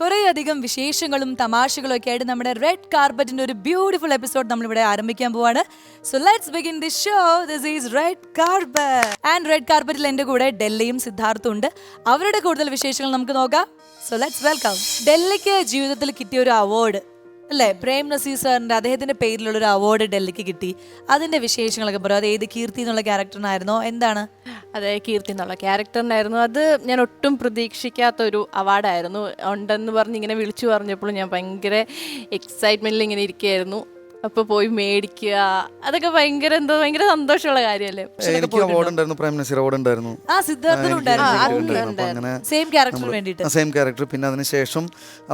കുറേയധികം വിശേഷങ്ങളും തമാശകളും ഒക്കെ ആയിട്ട് നമ്മുടെ റെഡ് കാർപ്പറ്റിന്റെ ഒരു ബ്യൂട്ടിഫുൾ എപ്പിസോഡ് നമ്മൾ ഇവിടെ ആരംഭിക്കാൻ പോവാണ്. So let's begin the show this is red carpet and red കാർപ്പറ്റിൽ എന്റെ കൂടെ ഡെല്ലയും സിദ്ധാർത്ഥും ഉണ്ട്. അവരുടെ കൂടുതൽ വിശേഷങ്ങൾ നമുക്ക് നോക്കാം. സോ ലെറ്റ്സ് വെൽക്കം ഡെല്ലിക്ക് ജീവിതത്തിൽ കിട്ടിയ ഒരു അവാർഡ് അല്ലേ? പ്രേം നസീർ സാറിന്റെ അദ്ദേഹത്തിന്റെ പേരിലുള്ള ഒരു അവാർഡ് ഡൽഹിക്ക് കിട്ടി. അതിന്റെ വിശേഷങ്ങളൊക്കെ പറയും അത് ഏത് കീർത്തി എന്നുള്ള ക്യാരക്ടറിനായിരുന്നോ? എന്താണ്? അതെ കീർത്തി എന്നുള്ള ക്യാരക്ടറിനായിരുന്നു. അത് ഞാൻ ഒട്ടും പ്രതീക്ഷിക്കാത്തൊരു അവാർഡായിരുന്നു ഉണ്ടെന്ന് പറഞ്ഞ് ഇങ്ങനെ വിളിച്ചു പറഞ്ഞപ്പോൾ ഞാൻ ഭയങ്കര എക്സൈറ്റ്മെന്റിൽ ഇങ്ങനെ ഇരിക്കുകയായിരുന്നു. അപ്പൊ പോയി മേടിക്കുക. അതൊക്കെ ഭയങ്കര എന്തോ ഭയങ്കര സന്തോഷമുള്ള കാര്യല്ലേ എനിക്ക് അവാർഡ് ഉണ്ടായിരുന്നു. പ്രൈം മിനിസ്റ്റർ അവാർഡ് ഉണ്ടായിരുന്നു. ആ സിദ്ധാർത്ഥനും ഉണ്ടായിരുന്നു. ഉണ്ടായിരുന്നു. അങ്ങനെ സെയിം ക്യാരക്ടറിന് വേണ്ടിയിട്ട്. സെയിം ക്യാരക്ടർ പിന്നെ അതിനുശേഷം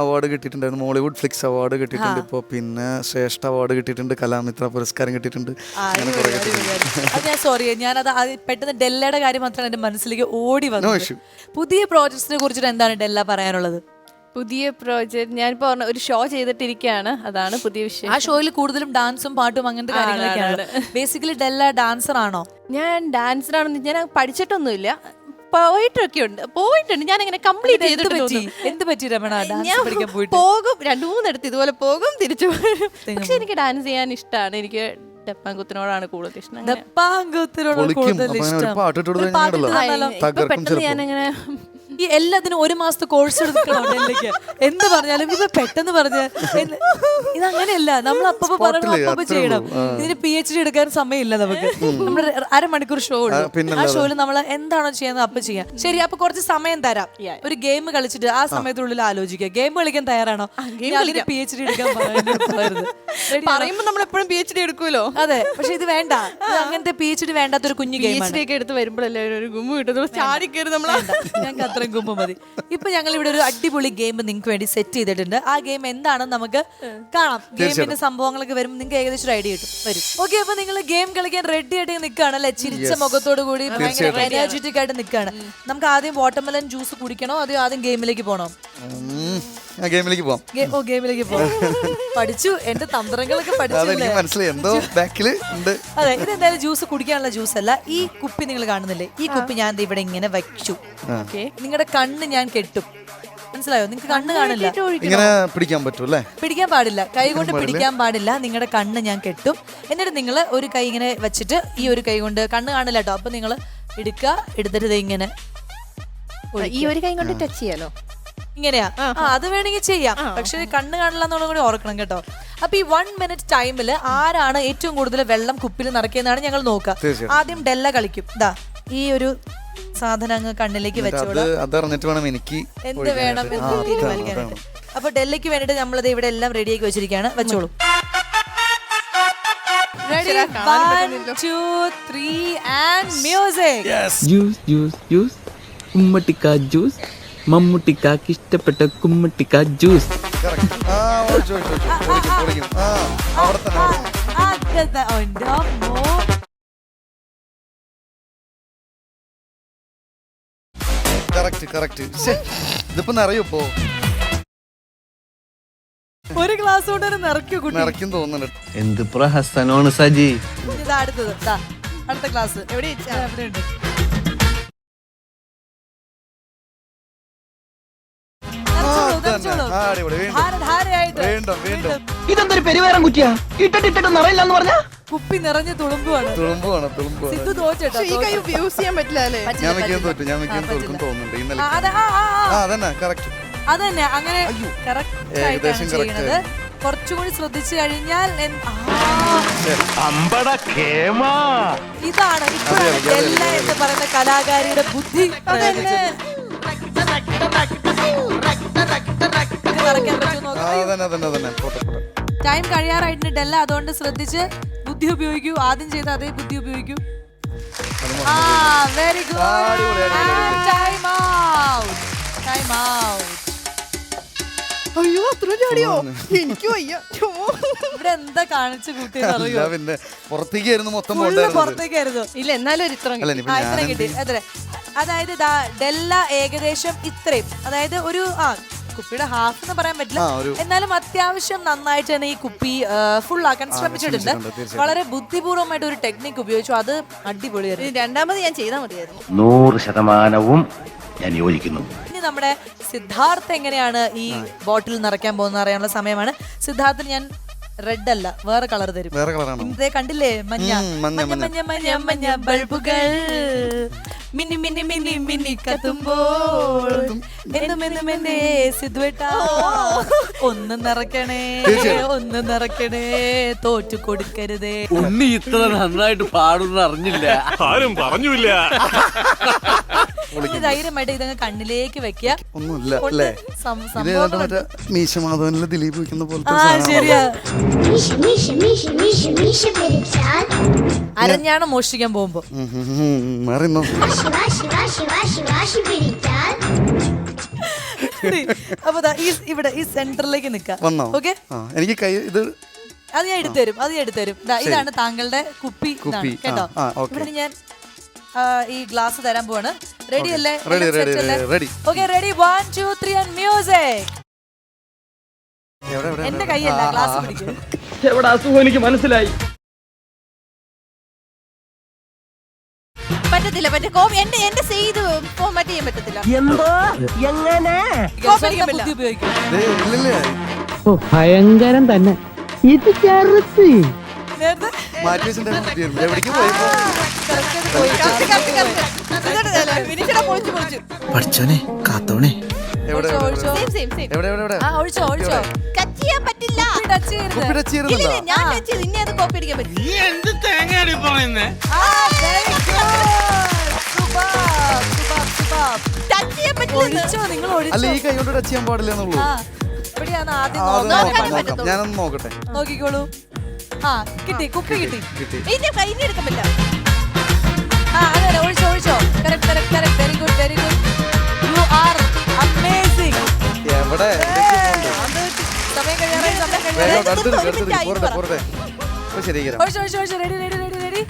അവാർഡ് കിട്ടിയിട്ടുണ്ടായിരുന്നു. മോളിവുഡ് ഫ്ലിക്സ് അവാർഡ് കിട്ടിയിട്ടുണ്ട് ഇപ്പൊ. പിന്നെ ശ്രേഷ്ഠ അവാർഡ് കിട്ടിയിട്ടുണ്ട്. കലാമിത്ര പുരസ്കാരം കിട്ടിയിട്ടുണ്ട്. ഞാൻ സോറി ഞാനത് അത് പെട്ടെന്ന് ഡെല്ലയുടെ കാര്യം മാത്രമാണ് എന്റെ മനസ്സിലേക്ക് ഓടി വന്നത്. പുതിയ പ്രോജക്ട്സിനെ കുറിച്ചിട്ട് എന്താണ് ഡെല്ല പറയാനുള്ളത്? പുതിയ പ്രോജക്റ്റ് ഞാനിപ്പോ പറഞ്ഞ ഒരു ഷോ ചെയ്തിട്ടിരിക്കുകയാണ് അതാണ് പുതിയ വിഷയം. ആ ഷോയിൽ കൂടുതലും ഡാൻസും പാട്ടും അങ്ങനത്തെ കാര്യങ്ങളൊക്കെയാണ്. ബേസിക്കലി ഡെല്ല ഡാൻസർ ആണോ? ഞാൻ ഡാൻസർ ആണെന്ന് ഞാൻ പഠിച്ചിട്ടൊന്നുമില്ല. പോയിട്ടൊക്കെ ഉണ്ട് പോയിട്ടുണ്ട്. ഞാൻ അങ്ങനെ കംപ്ലീറ്റ് ചെയ്ത് പറ്റി? ചെയ്തിട്ട് എന്ത് പറ്റി രമണ? ഡാൻസ് ഞാൻ പഠിക്കാൻ പോയിട്ട്? പോകും രണ്ടു മൂന്നിടത്ത് ഇതുപോലെ പോകും തിരിച്ചു പക്ഷെ എനിക്ക് ഡാൻസ് ചെയ്യാൻ ഇഷ്ടമാണ് എനിക്ക് ഡപ്പാങ്കുത്തിനോടാണ് കൂടുതൽ ഇഷ്ടം. ഡപ്പാങ്കുത്തിനോടാണ് കൂടുതൽ ഇഷ്ടം. പെട്ടെന്ന്. ഞാനങ്ങനെ ഈ എല്ലാത്തിനും ഒരു മാസത്തെ കോഴ്സ് എടുക്കണോ ഡൽഹിക്ക് എന്ത് പറഞ്ഞാലും ഇത് പെട്ടെന്ന് പറഞ്ഞ് ഇത് ഇതങ്ങനെയല്ല. നമ്മൾ അപ്പൊ പറയണം Spot ൽ അപ്പൊ ചെയ്യണം. ഇതിന് പി എച്ച് ഡി എടുക്കാൻ സമയമില്ല നമുക്ക്. നമ്മുടെ അരമണിക്കൂർ ഷോ ഉള്ളൂ. ആ. ഷോയിൽ നമ്മൾ എന്താണോ ചെയ്യുന്നത് അപ്പൊ ചെയ്യാം. ശരി അപ്പൊ കുറച്ച് സമയം തരാം. ഒരു ഗെയിം കളിച്ചിട്ട് ആ സമയത്തിനുള്ളിൽ ആലോചിക്കുക. ഗെയിം കളിക്കാൻ തയ്യാറാണോ? അതിന് പി എച്ച് ഡി എടുക്കാൻ പറയുമ്പോൾ നമ്മൾ എപ്പോഴും പി എച്ച് ഡി എടുക്കുമല്ലോ. അതെ പക്ഷെ ഇത് വേണ്ട. അങ്ങനത്തെ പി എച്ച് ഡി വേണ്ടാത്തൊരു കുഞ്ഞു ഗെയിം എടുത്ത് വരുമ്പോഴല്ലേ ഒരു ഗുമ്മ കിട്ടുന്നു ചാടി കയറി നമ്മൾ ഞങ്ങൾക്ക് അത്രയും കുമ്പ് മതി. ഇപ്പൊ ഞങ്ങൾ ഇവിടെ ഒരു അടിപൊളി ഗെയിം നിങ്ങൾക്ക് വേണ്ടി സെറ്റ് ചെയ്തിട്ടുണ്ട്. ആ ഗെയിം എന്താണെന്ന് നമുക്ക് കാണാം. ഗെയിമിന്റെ സംഭവങ്ങളൊക്കെ വരും നിങ്ങൾക്ക് ഏകദേശം ഒരു ഐഡിയ കിട്ടും. വരും. ഓക്കെ അപ്പൊ നിങ്ങൾ ഗെയിം കളിക്കാൻ റെഡി ആയിട്ട് നിൽക്കുകയാണ് അല്ലെ? ചിരിച്ച മുഖത്തോട് കൂടി ഭയങ്കര എനർജറ്റിക് ആയിട്ട് നിൽക്കുകയാണ് നമുക്ക് ആദ്യം വാട്ടർമെലൻ ജ്യൂസ് കുടിക്കണോ? അതോ ആദ്യം ഗെയിമിലേക്ക് പോകണോ ഗെയിമിലേക്ക് പോവാം. ഓ ഗെയിമിലേക്ക് പോകാം പഠിച്ചു എന്റെ തന്ത്രങ്ങളൊക്കെ പഠിച്ചില്ലേ അതെനിക്ക് മനസ്സിലായി. എന്തോ ബാക്കിൽ ഉണ്ട്. അതെ ഇതെന്തായാലും ജ്യൂസ് കുടിക്കാനുള്ള ജ്യൂസ് അല്ല. ഈ കുപ്പി നിങ്ങൾ കാണുന്നില്ലേ? ഈ കുപ്പി ഞാൻ ദേ ഇവിടെ ഇങ്ങനെ വെച്ചു. ഓക്കെ. നിങ്ങളുടെ കണ്ണ് ഞാൻ കെട്ടും. മനസ്സിലായോ? നിങ്ങൾക്ക് കണ്ണ് കാണില്ല. ഇങ്ങനെ പിടിക്കാൻ പറ്റും അല്ലേ? പിടിക്കാൻ പാടില്ല. കൈ കൊണ്ട് പിടിക്കാൻ പാടില്ല. നിങ്ങളുടെ കണ്ണ് ഞാൻ കെട്ടും. എന്നിട്ട് നിങ്ങൾ ഒരു കൈ ഇങ്ങനെ വെച്ചിട്ട് ഈ ഒരു കൈ കൊണ്ട് കണ്ണ് കാണില്ല കേട്ടോ അപ്പൊ നിങ്ങൾ എടുക്കുക. എടുത്തിട്ട് ദേ ഇങ്ങനെ ഈ ഒരു കൈ കൊണ്ട് ടച്ച് ചെയ്യാലോ? ഇങ്ങനെയാ. ആ അത് വേണമെങ്കിൽ ചെയ്യാം. പക്ഷെ കണ്ണ് കാണില്ല എന്നുള്ളത് കൂടി ഓർക്കണം കേട്ടോ. അപ്പൊ ഈ വൺ മിനിറ്റ് ടൈമിൽ ആരാണ് ഏറ്റവും കൂടുതൽ വെള്ളം കുപ്പിൽ നിറയ്ക്കുന്നതാണ് ഞങ്ങൾ നോക്കുക. ആദ്യം ഡെല്ല കളിക്കും. ദാ ഈ ഒരു സാധനം അങ്ങ് കണ്ണിലേക്ക് അത് വെച്ചോളാം അതറിഞ്ഞിട്ട് വേണം എനിക്ക് എന്ത്. വേണം? തീരുമാനിക്കാനായിട്ട് അപ്പൊ ഡെല്ലയ്ക്ക് വേണ്ടിട്ട് നമ്മളത് ഇവിടെ എല്ലാം റെഡിയാക്കി വെച്ചിരിക്കുകയാണ്. വെച്ചോളൂ. ജ്യൂസ് ജ്യൂസ് ജ്യൂസ് ഉമ്മട്ടിക്ക ജ്യൂസ് മമ്മൂട്ടിക്കാക്ക് ഇഷ്ടപ്പെട്ട കുമ്മട്ടിക്ക ജ്യൂസ്. ഇതിപ്പോ ഒരു ഗ്ലാസ് കൊണ്ട് തന്നെ നിറയ്ക്കൂ കുട്ടി. നിറയ്ക്കും തോന്നുന്നുണ്ട്. എന്ത് പ്രഹസനമാണ് സജി? അടുത്തത് ദാ, അടുത്ത ക്ലാസ് എവിടെ എവിടെയുണ്ട്? വീണ്ടും. വീണ്ടും, വീണ്ടും. ഇതെന്തൊരു പെരുവേരം കുറ്റിയാ? ഇട്ടിട്ടിട്ട് നിറയില്ലെന്ന് പറഞ്ഞ? കുപ്പി നിറഞ്ഞ് തുളുമ്പുവാണ്. തുളുമ്പുവാണ് തുളുമ്പുവാണ്. സിദ്ധു തോച്ചേട്ടോ ഈ കൈ യൂസ് ചെയ്യാൻ പറ്റില്ല അല്ലേ? ഞാൻ പറ്റില്ല. തോറ്റു ഞാൻ മിക്കതും ആ, തോൽക്കും. തോന്നുന്നുണ്ട് ഇന്നലെ. അതന്നെ കറക്റ്റ് അതന്നെ അങ്ങനെ correct ആയിട്ടാണ് ചെയ്യുന്നത്. കുറച്ചുകൂടി ശ്രദ്ധിച്ചു കഴിഞ്ഞാൽ ഇതാണ് ഇപ്പോഴാണ് ഡെല്ല എന്ന് പറയുന്ന കലാകാരിയുടെ ബുദ്ധി നിറയ്ക്കാൻ പറ്റുമോ തന്നെ തന്നെ അതന്നെ പോട്ടെ പോട്ടെ. ടൈം കഴിയാറായിട്ടുണ്ട്. ഡെല്ല അതുകൊണ്ട് ശ്രദ്ധിച്ച് ബുദ്ധി ഉപയോഗിക്കൂ. ആദ്യം ചെയ്ത അതേ ബുദ്ധി ഉപയോഗിക്കൂ. ആ very good time out time out അയ്യോ അത്ര ചാടിയോ? എനിക്ക് വയ്യ. ഇവിടെ എന്താ കാണിച്ചു കൂട്ടിയെന്ന് പിന്നെ പുറത്തേക്കായിരുന്നു മൊത്തം പുറത്തേക്കായിരുന്നു. ഇല്ല എന്നാലും ഒരു ഇത്ര ഇത്രയും കിട്ടി. അതെ അതായത് ദാ ഡെല്ല ഏകദേശം ഇത്രയും. അതായത് ഒരു ആ കുപ്പിയുടെ ഹാഫ് എന്ന് പറയാൻ പറ്റില്ല. എന്നാലും അത്യാവശ്യം നന്നായിട്ട് തന്നെ ഈ കുപ്പി ഫുൾ ആക്കാൻ ശ്രമിച്ചിട്ടുണ്ട്. വളരെ ബുദ്ധിപൂർവമായിട്ട് ഒരു ടെക്നിക്ക് ഉപയോഗിച്ചു. അത് അടിപൊളിയായിരുന്നു രണ്ടാമത് ഞാൻ ചെയ്താൽ മതിയായിരുന്നു. നൂറ് ശതമാനവും ഞാൻ യോജിക്കുന്നു. ഇനി നമ്മുടെ സിദ്ധാർത്ഥ എങ്ങനെയാണ് ഈ ബോട്ടിൽ നിറയ്ക്കാൻ പോകുന്ന അറിയാനുള്ള സമയമാണ്. സിദ്ധാർത്ഥിന് ഞാൻ റെഡ് അല്ല വേറെ കളർ തരും. വേറെ കളറാണ് ഇതേ കണ്ടില്ലേ? മഞ്ഞ, മഞ്ഞ. മഞ്ഞ മഞ്ഞ മഞ്ഞ ബൾബുകൾ. മിന്നി മിന്നി മിന്നി മിന്നി കത്തുമ്പോൾ എന്നും എന്നും സിദ്ധുവേട്ടാ ഒന്ന് നിറയ്ക്കണേ ഒന്ന് നിറയ്ക്കണേ തോറ്റു കൊടുക്കരുതേ. ഉണ്ണി ഇത്ര നന്നായിട്ട് പാടുന്ന അറിഞ്ഞില്ല. ആരും പറഞ്ഞില്ല ധൈര്യമായിട്ട് ഇതങ്ങ് കണ്ണിലേക്ക് വെക്കുക ഒന്നുമില്ല കൊണ്ട് അല്ലേ സം- ഇത് സംഭവം ഏതാണ്ട് മറ്റേ മീശ മാധവനിലെ ദിലീപ് വയ്ക്കുന്ന പോലത്തെ ആ ഒരു സാധനമാണ്. ശരിയാ Миша, Миша, Миша, Миша, Миша перепсят. അരഞ്ഞാണ് മോഷ്ടിക്കാൻ പോകുമ്പോ ഉം, ഉം, ഉം, ഉം, മാറിന്നോ Ваши, ваши, ваши, ваши, ваши перепсят. അപ്പൊ ദാ ഈ ഇവിടെ ഈ സെന്ററിലേക്ക് നിക്കാം വന്നോ ഓക്കെ ആ എനിക്ക് കൈ ഇത് അത് ഞാൻ എടുത്തുതരും അത് ഞാൻ എടുത്തുതരും ദാ, ഇതാണ് താങ്കളുടെ കുപ്പി കുപ്പി, ഇതാണ്, കേട്ടോ ആ, ആ, okay. ഇവിടെ ഞാൻ ആ, ഈ ഗ്ലാസ് തരാൻ പോവാണ് റെഡി അല്ലേ? Ready ready ready okay ready one two three and music എവിടെ എവിടെ എന്റെ കൈയല്ല ക്ലാസ്. പിടിക്കും. എവിടെ അസുഖം എനിക്ക് മനസ്സിലായി. പറ്റത്തില്ല പറ്റ കോപ്പി എന്റെ എന്റെ ചെയ്ത് ഫോർമാറ്റ് ചെയ്യാൻ പറ്റത്തില്ല. എന്തോ? എങ്ങനെ? ഭയങ്കരം തന്നെ. ഇത് ചെറുത്ത് മാറ്റി. എവിടേക്ക് പോയി. പഠിച്ചോനെ കാത്തോണേ അല്ല ഈ കൈ കൊണ്ട് ടച്ച് ചെയ്യാൻ പാടില്ല എന്നുള്ളൂ. ആ എവിടെയാണ് ആദ്യം ആ, അത് നോക്കാം. നോക്കാം. ഞാനൊന്ന് നോക്കട്ടെ. നോക്കിക്കോളൂ. ആ കിട്ടി കുപ്പി കിട്ടി കിട്ടി. ഇനി കൈ എടുക്കാൻ പറ്റില്ല. ഒഴിച്ചോ correct correct correct very good very good you are amazing എവിടെ? സമയം കഴിയാറായി കഴിയാറായി. റെഡി റെഡി റെഡി റെഡി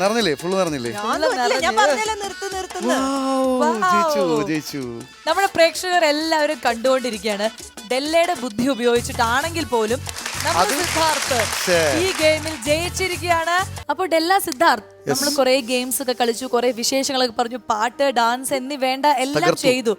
നിറഞ്ഞില്ലേ? ഫുള്ള് നിറഞ്ഞില്ലേ? നമ്മുടെ പ്രേക്ഷകർ എല്ലാവരും കണ്ടുകൊണ്ടിരിക്കുകയാണ്. ഡെല്ലയുടെ ബുദ്ധി ഉപയോഗിച്ചിട്ടാണെങ്കിൽ പോലും നമ്മുടെ സിദ്ധാർത്ഥ് ഈ ഗെയിമിൽ ജയിച്ചിരിക്കുകയാണ്. അപ്പോൾ ഡെല്ല സിദ്ധാർത്ഥ് നമ്മൾ കുറെ ഗെയിംസ് ഒക്കെ കളിച്ചു കുറെ വിശേഷങ്ങളൊക്കെ പറഞ്ഞു പാട്ട് ഡാൻസ് എന്നീ വേണ്ട എല്ലാം ചെയ്തു.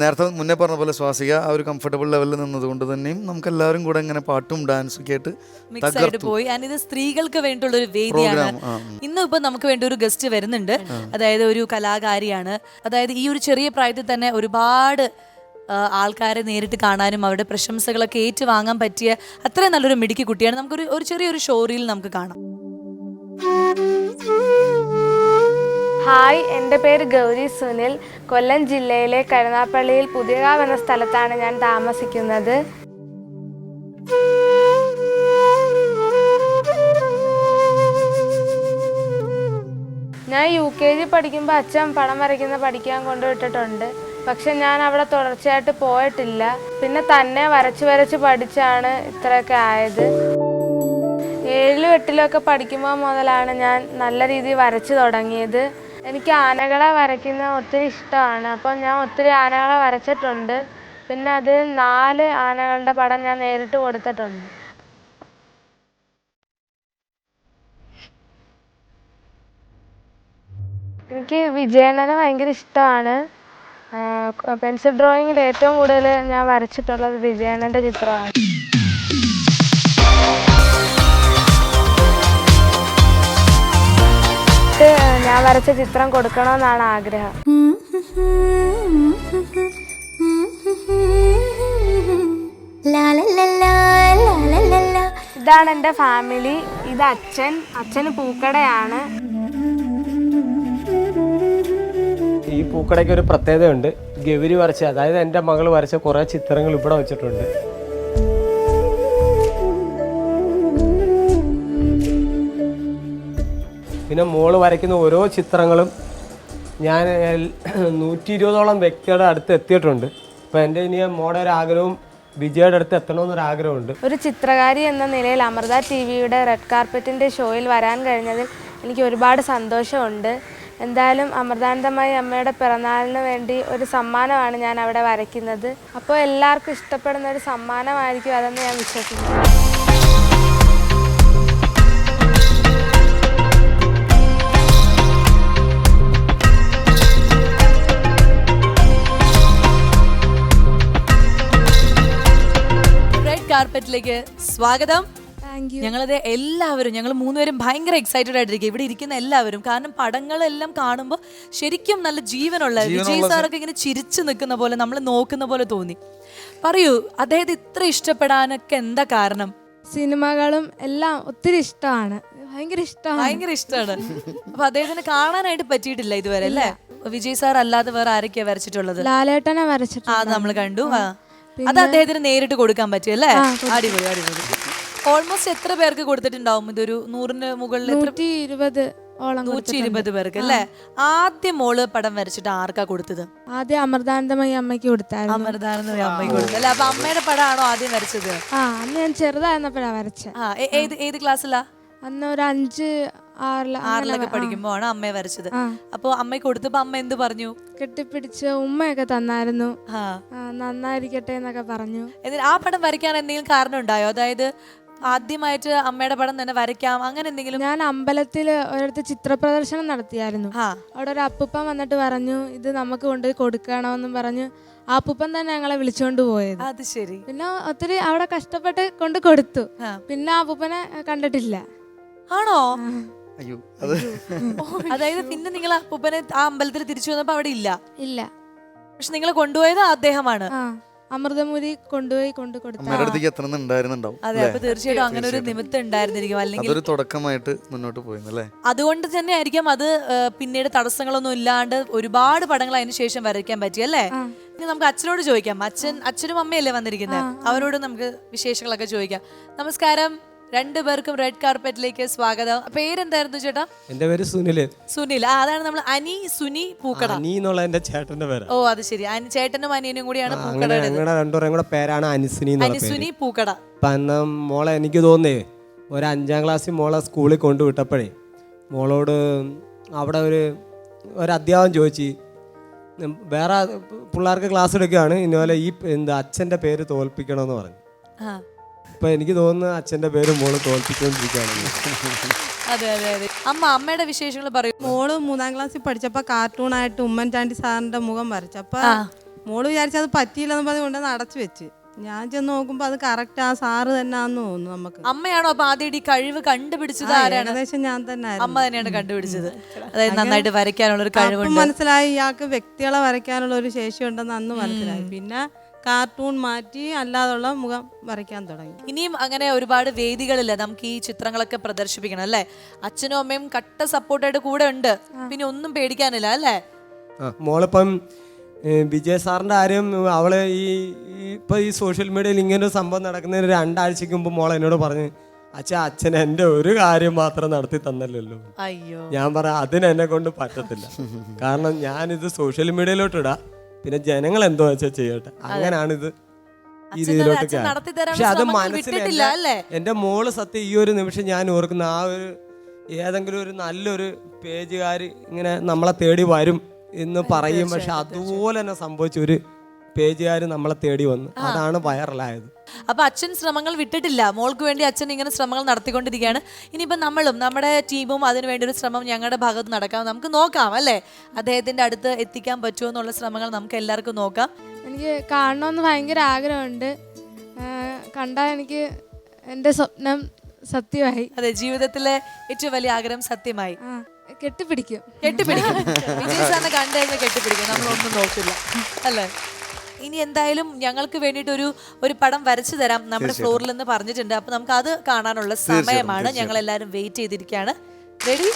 നേരത്തെ മുന്നേ പറഞ്ഞ പോലെ സ്വാസിക ആ ഒരു കംഫർട്ടബിൾ ലെവലിൽ നിന്നതുകൊണ്ട് തന്നെയും നമുക്ക് എല്ലാവരും കൂടെ ഇങ്ങനെ പാട്ടും ഡാൻസും ഒക്കെ ആയിട്ട് മിക്സ് ആയിട്ട് പോയി. ആൻഡ് ഇത് സ്ത്രീകൾക്ക് വേണ്ടിയുള്ള ഒരു വേദിയാണ്. ഇന്ന് ഇപ്പൊ നമുക്ക് വേണ്ടി ഒരു ഗസ്റ്റ് വരുന്നുണ്ട്. അതായത് ഒരു കലാകാരിയാണ്. അതായത് ഈ ഒരു ചെറിയ പ്രായത്തിൽ തന്നെ ഒരുപാട് ആൾക്കാരെ നേരിട്ട് കാണാനും അവരുടെ പ്രശംസകളൊക്കെ ഏറ്റുവാങ്ങാൻ പറ്റിയ അത്രയും നല്ലൊരു മിടുക്കി കുട്ടിയാണ്. നമുക്കൊരു ഒരു ചെറിയൊരു ഷോറിയിൽ നമുക്ക് കാണാം. ഹായ് എന്റെ പേര് ഗൗരി സുനിൽ. കൊല്ലം ജില്ലയിലെ കരുനാപ്പള്ളിയിൽ പുതിയകാവ് എന്ന സ്ഥലത്താണ് ഞാൻ താമസിക്കുന്നത്. ഞാൻ യു കെ ജി പഠിക്കുമ്പോൾ അച്ഛൻ പണം വരയ്ക്കുന്ന പഠിക്കാൻ കൊണ്ടുവിട്ടിട്ടുണ്ട്. പക്ഷെ ഞാൻ അവിടെ തുടർച്ചയായിട്ട് പോയിട്ടില്ല. പിന്നെ തന്നെ വരച്ച് വരച്ച് പഠിച്ചാണ് ഇത്രയൊക്കെ ആയത്. ഏഴിലും എട്ടിലും ഒക്കെ പഠിക്കുമ്പോൾ മുതലാണ് ഞാൻ നല്ല രീതിയിൽ വരച്ച് തുടങ്ങിയത്. എനിക്ക് ആനകളെ വരയ്ക്കുന്ന ഒത്തിരി ഇഷ്ടമാണ്. അപ്പം ഞാൻ ഒത്തിരി ആനകളെ വരച്ചിട്ടുണ്ട്. പിന്നെ അതിൽ നാല് ആനകളുടെ പടം ഞാൻ നേരിട്ട് കൊടുത്തിട്ടുണ്ട്. എനിക്ക് വിജയണ്ണനെ ഭയങ്കര ഇഷ്ടമാണ്. പെൻസിൽ ഡ്രോയിങ്ങിൽ ഏറ്റവും കൂടുതൽ ഞാൻ വരച്ചിട്ടുള്ളത് വിജയണ്ണന്റെ ചിത്രമാണ്. ഞാൻ വരച്ച ചിത്രം കൊടുക്കണമെന്നാണ് ആഗ്രഹം. ഇതാണ് എന്റെ ഫാമിലി. ഇത് അച്ഛൻ. അച്ഛന് പൂക്കടയാണ്. പൂക്കടയ്ക്ക് ഒരു പ്രത്യേകതയുണ്ട്. ഗൗരി വരച്ച അതായത് എന്റെ മകൾ വരച്ച കുറേ ചിത്രങ്ങൾ ഇവിടെ വെച്ചിട്ടുണ്ട്. പിന്നെ മോൾ വരയ്ക്കുന്ന ഓരോ ചിത്രങ്ങളും ഞാൻ നൂറ്റി ഇരുപതോളം വ്യക്തിയുടെ അടുത്ത് എത്തിയിട്ടുണ്ട്. അപ്പോൾ എന്റെ ഇനി മോടെ ഒരു ആഗ്രഹവും വിജയുടെ അടുത്ത് എത്തണമെന്നൊരു ആഗ്രഹമുണ്ട്. ഒരു ചിത്രകാരി എന്ന നിലയിൽ അമൃത ടി വിയുടെ റെഡ് കാർപ്പറ്റിന്റെ ഷോയിൽ വരാൻ കഴിഞ്ഞതിൽ എനിക്ക് ഒരുപാട് സന്തോഷമുണ്ട്. എന്തായാലും അമൃതാനന്ദമായി അമ്മയുടെ പിറന്നാളിന് വേണ്ടി ഒരു സമ്മാനമാണ് ഞാൻ അവിടെ വരയ്ക്കുന്നത്. അപ്പോൾ എല്ലാവർക്കും ഇഷ്ടപ്പെടുന്ന ഒരു സമ്മാനമായിരിക്കും അതെന്ന് ഞാൻ വിശ്വസിക്കുന്നു. റെഡ് കാർപ്പറ്റിലേക്ക് സ്വാഗതം. ഞങ്ങളത് എല്ലാവരും ഞങ്ങൾ മൂന്നുപേരും ഭയങ്കര എക്സൈറ്റഡ് ആയിട്ടിരിക്കും ഇവിടെ ഇരിക്കുന്ന എല്ലാവരും. കാരണം പടങ്ങളെല്ലാം കാണുമ്പോൾ ശരിക്കും നല്ല ജീവനുള്ള വിജയ് സാറൊക്കെ ഇങ്ങനെ ചിരിച്ചു നിൽക്കുന്ന പോലെ നമ്മൾ നോക്കുന്ന പോലെ തോന്നി. പറയൂ അദ്ദേഹത്തെ ഇത്ര ഇഷ്ടപ്പെടാനൊക്കെ എന്താ കാരണം? സിനിമകളും എല്ലാം ഒത്തിരി ഇഷ്ടമാണ്. ഭയങ്കര ഇഷ്ടമാണ്. ഭയങ്കര ഇഷ്ടമാണ്. അപ്പൊ അദ്ദേഹത്തിന് കാണാനായിട്ട് പറ്റിയിട്ടില്ല ഇതുവരെ അല്ലേ? വിജയ് സാർ അല്ലാതെ വേറെ ആരൊക്കെയാ വരച്ചിട്ടുള്ളത്? ലാലേട്ടനെ ആ വരച്ചിട്ടുണ്ട് അത് നമ്മൾ കണ്ടു. അത് അദ്ദേഹത്തിന് നേരിട്ട് കൊടുക്കാൻ പറ്റും അല്ലേ? അടിപൊളി അടിപൊളി. ഓൾമോസ്റ്റ് എത്ര പേർക്ക് കൊടുത്തിട്ടുണ്ടാവും? ഇതൊരു നൂറിന് മുകളിൽ നൂറ്റി ഇരുപത് ഓളം നൂറ്റി ഇരുപത് പേർക്ക് അല്ലേ? ആദ്യം മോൾ പടം വരച്ചിട്ട് ആർക്കാ കൊടുത്തത്? ആദ്യം അമൃതാനന്ദമയി അമ്മയ്ക്ക് കൊടുത്തായിരുന്നു. അമൃതാനന്ദ അമ്മയ്ക്ക് കൊടുത്തത്. അല്ലെ അപ്പൊ അമ്മയുടെ പടമാണോ ആദ്യം വരച്ചത്? ആ അന്ന് ഞാൻ ചെറുതായിരുന്നപ്പോഴാണ് വരച്ചത് ആ ഏ- ഏത് ഏത് ക്ലാസ്സിലാ? അന്ന് ഒരു അഞ്ച് ആറിൽ അങ്ങനെ ആറിലൊക്കെ വ- ആ. പഠിക്കുമ്പോ ആണ് അമ്മയെ വരച്ചത്. ആ. അപ്പൊ അമ്മയ്ക്ക് കൊടുത്തപ്പോ അമ്മ എന്ത് പറഞ്ഞു? കെട്ടിപ്പിടിച്ച് ഉമ്മയൊക്കെ തന്നായിരുന്നു. ആ. ആ, നന്നായിരിക്കട്ടെ എന്നൊക്കെ പറഞ്ഞു. എന്നിട്ട് ആ പടം വരയ്ക്കാൻ എന്തെങ്കിലും കാരണം ഉണ്ടായോ? അതായത് ആദ്യമായിട്ട് അമ്മയുടെ പടം തന്നെ വരയ്ക്കാം. അങ്ങനെ എന്തെങ്കിലും? ഞാൻ അമ്പലത്തിൽ ഒരിടത്ത് ചിത്ര പ്രദർശനം നടത്തിയായിരുന്നു. ആ. അവിടെ ഒരു അപ്പൂപ്പൻ വന്നിട്ട് പറഞ്ഞു ഇത് നമുക്ക് കൊണ്ടുപോയി കൊടുക്കണമെന്നും പറഞ്ഞു. ആ അപ്പൂപ്പൻ തന്നെ ഞങ്ങളെ വിളിച്ചുകൊണ്ട് പോയത്. അത് ശരി. പിന്നെ ഒത്തിരി അവിടെ കഷ്ടപ്പെട്ട് കൊണ്ട് കൊടുത്തു. ആ. പിന്നെ ആ അപ്പൂപ്പനെ കണ്ടിട്ടില്ല. ആണോ? അയ്യോ അത് അതായത് പിന്നെ നിങ്ങൾ അപ്പൂപ്പനെ ആ അമ്പലത്തിൽ തിരിച്ചു വന്നപ്പോ അവിടെ ഇല്ല? ഇല്ല. പക്ഷെ നിങ്ങൾ കൊണ്ടുപോയത് അദ്ദേഹമാണ്. ആ. അമൃതമുരി കൊണ്ടുപോയി കൊണ്ട് കൊടുത്തു അമ്മയുടെ അടുത്തേക്ക് എത്തണമെന്നുണ്ടായിരുന്നുണ്ടാവും അതെ അപ്പൊ തീർച്ചയായിട്ടും അങ്ങനെ ഒരു നിമിത്തം ഉണ്ടായിരുന്നിരിക്കും. അല്ലെങ്കിൽ അതൊരു തുടക്കമായിട്ട് മുന്നോട്ട് പോയിരുന്നു അല്ലേ? അതുകൊണ്ട് തന്നെ ആയിരിക്കും അത് ആ, പിന്നീട് തടസ്സങ്ങളൊന്നും ഇല്ലാണ്ട് ഒരുപാട് പടങ്ങൾ അതിന് ശേഷം വരയ്ക്കാൻ പറ്റി അല്ലേ? ഇനി നമുക്ക് അച്ഛനോട് ചോദിക്കാം. അച്ഛൻ അച്ഛനും അമ്മയല്ലേ വന്നിരിക്കുന്നത്? അവരോട് നമുക്ക് വിശേഷങ്ങളൊക്കെ ചോദിക്കാം. നമസ്കാരം. രണ്ടുപേർക്കും റെഡ് കാർപ്പറ്റിലേക്ക് സ്വാഗതം. പേരെന്തായിരുന്നു ചേട്ടാ? എന്റെ പേര് സുനിൽ. സുനിൽ. ആ അതാണ് നമ്മൾ അനി സുനി പൂക്കട. അനി എന്നുള്ള എന്റെ ചേട്ടന്റെ പേരാ. ഓ അത് ശരി. അനി ചേട്ടനും അനിയനും കൂടിയാണ് അങ്ങനെ ഞങ്ങളുടെ രണ്ടുപേരും കൂടെ പേരാണ് അനിസിനി എന്നുള്ള പേര്. അനിസുനി പൂക്കട. അപ്പം അന്ന് മോളെ എനിക്ക് തോന്നേ ഒരു അഞ്ചാം ക്ലാസ്സിൽ മോളെ സ്കൂളിൽ കൊണ്ടുവിട്ടപ്പോഴേ മോളോട് അവിടെ ഒരു ഒരു അധ്യാപകൻ ചോദിച്ചു ഉം, വേറെ പിള്ളേർക്ക് ക്ലാസ് എടുക്കുകയാണ് ഇന്നുപോലെ ഈ എന്താ അച്ഛന്റെ പേര് തോൽപ്പിക്കണമെന്ന് പറഞ്ഞു. ആ. അപ്പം എനിക്ക് തോന്നുന്നത് അച്ഛന്റെ പേര് മോൾ തോൽപ്പിച്ചുകൊണ്ടിരിക്കുകയാണ്. അതെ അതെ അതെ. അമ്മ അമ്മയുടെ വിശേഷങ്ങൾ പറയൂ. മോൾ മൂന്നാം ക്ലാസ്സിൽ പഠിച്ചപ്പോ കാർട്ടൂണായിട്ട് ഉമ്മൻചാണ്ടി സാറിന്റെ മുഖം വരച്ചപ്പോ മോൾ വിചാരിച്ചത് പറ്റിയില്ലെന്ന് പറഞ്ഞ് കൊണ്ടുവന്ന് അടച്ചു വെച്ച്. ഞാൻ ചെന്ന് നോക്കുമ്പോ അത് കറക്റ്റ് ആ സാറ് തന്നെ ആന്ന് തോന്നുന്നു നമുക്ക്. അമ്മയാണോ അപ്പൊ ആദ്യം ഈ കഴിവ് കണ്ടുപിടിച്ചത് ആരാണ്? ഏകദേശം ഞാൻ തന്നെ അമ്മ തന്നെയാണ് കണ്ടുപിടിച്ചത്. അതായത് നന്നായിട്ട് വരയ്ക്കാനുള്ള ഒരു കഴിവുണ്ട് മനസ്സിലായി ഇയാൾക്ക് വ്യക്തികളെ വരയ്ക്കാനുള്ള ഒരു ശേഷി ഉണ്ടെന്ന് അന്ന് മനസ്സിലായി. പിന്നെ കാർട്ടൂൺ മാറ്റി അല്ലാതുള്ള മുഖം വരയ്ക്കാൻ തുടങ്ങി. ഇനിയും അങ്ങനെ ഒരുപാട് വേദികളില്ല നമുക്ക് ഈ ചിത്രങ്ങളൊക്കെ പ്രദർശിപ്പിക്കണം അല്ലേ? അച്ഛനും അമ്മയും കട്ട സപ്പോർട്ടായിട്ട് കൂടെ ഉണ്ട്. പിന്നെ ഒന്നും പേടിക്കാനില്ല അല്ലേ? മോളിപ്പം വിജയ് സാറിന്റെ കാര്യം അവൾ ഈ ഇപ്പൊ ഈ സോഷ്യൽ മീഡിയയിൽ ഇങ്ങനെ ഒരു സംഭവം നടക്കുന്നതിന് രണ്ടാഴ്ചക്ക് മുമ്പ് മോൾ എന്നോട് പറഞ്ഞു അച്ഛ അച്ഛൻ എന്റെ ഒരു കാര്യം മാത്രം നടത്തി തന്നല്ലോ അയ്യോ. ഞാൻ പറ അതിന് എന്നെ കൊണ്ട് പറ്റത്തില്ല. കാരണം ഞാനിത് സോഷ്യൽ മീഡിയയിലോട്ട് ഇടാം പിന്നെ ജനങ്ങൾ എന്തോ വെച്ചാൽ ചെയ്യട്ടെ? അങ്ങനെയാണ് ഇത് ഈ രീതിയിലോട്ടൊക്കെ പക്ഷെ അത് മനസ്സിലില്ല എന്റെ മോൾ സത്യം ഈ ഒരു നിമിഷം ഞാൻ ഓർക്കുന്ന ആ ഒരു ഏതെങ്കിലും ഒരു നല്ലൊരു പേജുകാർ ഇങ്ങനെ നമ്മളെ തേടി വരും എന്ന് പറയും. പക്ഷെ അതുപോലെ തന്നെ സംഭവിച്ച ഒരു പേജുകാർ നമ്മളെ തേടി വന്നു. അതാണ് വൈറലായത്. അപ്പൊ അച്ഛൻ ശ്രമങ്ങൾ വിട്ടിട്ടില്ല. മോൾക്ക് വേണ്ടി അച്ഛൻ ഇങ്ങനെ ശ്രമങ്ങൾ നടത്തിക്കൊണ്ടിരിക്കുകയാണ്. ഇനിയിപ്പോൾ നമ്മളും നമ്മുടെ ടീമും അതിനു വേണ്ടി ഒരു ശ്രമം ഞങ്ങളുടെ ഭാഗത്ത് നടക്കാം. നമുക്ക് നോക്കാം അല്ലേ? അദ്ദേഹത്തിന്റെ അടുത്ത് എത്തിക്കാൻ പറ്റുമോ എന്നുള്ള ശ്രമങ്ങൾ നമുക്ക് എല്ലാവർക്കും നോക്കാം. എനിക്ക് കാണണമെന്ന് ഭയങ്കര ആഗ്രഹമുണ്ട്. കണ്ടാൽ എനിക്ക് എന്റെ സ്വപ്നം സത്യമായി. അതെ ജീവിതത്തിലെ ഏറ്റവും വലിയ ആഗ്രഹം സത്യമായി. കെട്ടിപ്പിടിക്കും. കെട്ടിപ്പിടിക്കും. വിജയ് സാറിനെ കണ്ടു കഴിഞ്ഞാൽ കെട്ടിപ്പിടിക്കും. നമ്മളൊന്നും നോക്കില്ല. അല്ലേ? ഇനി എന്തായാലും ഞങ്ങൾക്ക് വേണ്ടിയിട്ട് ഒരു ഒരു പടം വരച്ചു തരാം നമ്മുടെ ഫ്ലോറിൽ നിന്ന് പറഞ്ഞിട്ടുണ്ട്. അപ്പൊ നമുക്ക് അത് കാണാനുള്ള സമയമാണ്. ഞങ്ങൾ എല്ലാവരും വെയിറ്റ് ചെയ്തിരിക്കുകയാണ്. റെഡി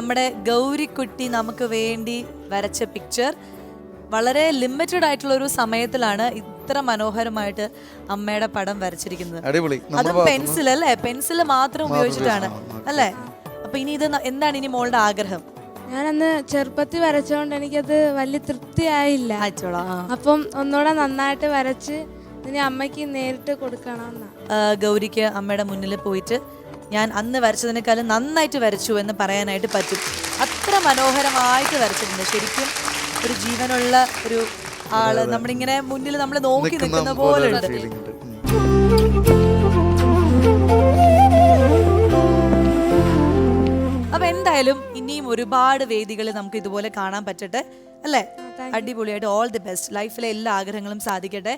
നമ്മുടെ ഗൗരിക്കുട്ടി നമുക്ക് വേണ്ടി വരച്ച പിക്ചർ വളരെ ലിമിറ്റഡ് ആയിട്ടുള്ള ഒരു സമയത്തിലാണ് ഇത്ര മനോഹരമായിട്ട് അമ്മയുടെ പടം വരച്ചിരിക്കുന്നത്. അതും പെൻസിൽ അല്ലേ? പെൻസിൽ മാത്രം ഉപയോഗിച്ചിട്ടാണ്. അല്ലേ? അപ്പൊ ഇനി ഇത് എന്താണ് ഇനി മോളുടെ ആഗ്രഹം? ഞാനന്ന് ചെറുപ്പത്തിൽ വരച്ചോണ്ട് എനിക്കത് വലിയ തൃപ്തിയായില്ല. അപ്പം ഒന്നുകൂടെ നന്നായിട്ട് വരച്ച് ഇനി അമ്മയ്ക്ക് നേരിട്ട് കൊടുക്കണം ഗൗരിക്ക് അമ്മയുടെ മുന്നിൽ പോയിട്ട് ഞാൻ അന്ന് വരച്ചതിനേക്കാളും നന്നായിട്ട് വരച്ചു എന്ന് പറയാനായിട്ട് പറ്റും. അത്ര മനോഹരമായിട്ട് വരച്ചിട്ടുണ്ട്. ശരിക്കും ഒരു ജീവനുള്ള ഒരു ആൾ നമ്മളിങ്ങനെ മുന്നിൽ നമ്മൾ നോക്കി നിൽക്കുന്ന പോലെ ഉണ്ട്. അപ്പൊ എന്തായാലും ഇനിയും ഒരുപാട് വേദികൾ നമുക്ക് ഇതുപോലെ കാണാൻ പറ്റട്ടെ. അല്ലേ? അടിപൊളിയായിട്ട് ഓൾ ദി ബെസ്റ്റ് ലൈഫിലെ എല്ലാ ആഗ്രഹങ്ങളും സാധിക്കട്ടെ.